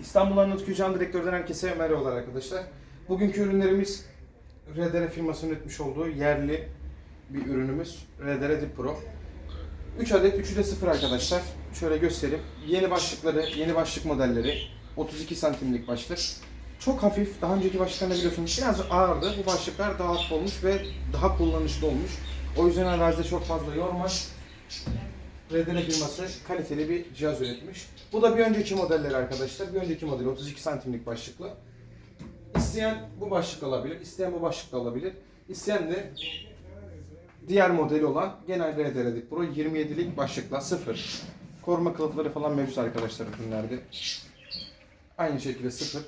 İstanbul Anadolu Can Direktör'den herkese merhabalar arkadaşlar. Bugünkü ürünlerimiz RDR firmasının üretmiş olduğu yerli bir ürünümüz RDR Dip Pro. 3 adet, 3'ü de 0 arkadaşlar. Şöyle göstereyim. Yeni başlıkları, yeni başlık modelleri. 32 santimlik başlık. Çok hafif, daha önceki başlıklarında biliyorsunuz biraz ağırdı. Bu başlıklar daha hafif olmuş ve daha kullanışlı olmuş. O yüzden arazide çok fazla yormaz. Redene firması kaliteli bir cihaz üretmiş. Bu da bir önceki modelleri arkadaşlar. Bir önceki modeli 32 santimlik başlıklı. İsteyen bu başlık alabilir, isteyen bu başlık alabilir. İsteyen de diğer modeli olan genel RDR Pro 27'lik başlıkla sıfır. Koruma kılıfları falan mevcut arkadaşlar ürünlerde. Aynı şekilde sıfır.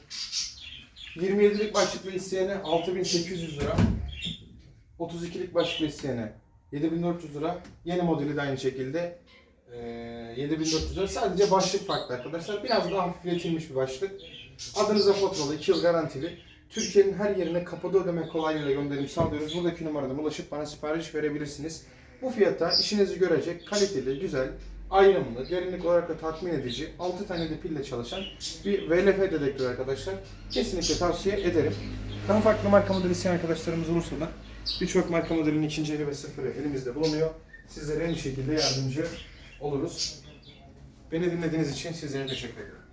27'lik başlıklı isteyene 6800 lira. 32'lik başlıklı isteyene 7400 lira. Yeni modeli de aynı şekilde eee, 7400 lira. Sadece başlık farklı arkadaşlar. Biraz daha hafifletilmiş bir başlık. Adınıza faturalı, 2 yıl garantili. Türkiye'nin her yerine kapalı ödeme kolaylığıyla gönderim sağlıyoruz. Buradaki numaradan ulaşıp bana sipariş verebilirsiniz. Bu fiyata işinizi görecek, kaliteli, güzel, ayrımlı, derinlik olarak da tatmin edici, 6 tane de pille çalışan bir VLF dedektörü arkadaşlar. Kesinlikle tavsiye ederim. Daha farklı marka modeli isteyen arkadaşlarımız olursa da birçok marka modelinin ikinci eli ve sıfırı elimizde bulunuyor. Sizlere en iyi şekilde yardımcı oluruz. Beni dinlediğiniz için sizlere teşekkür ederim.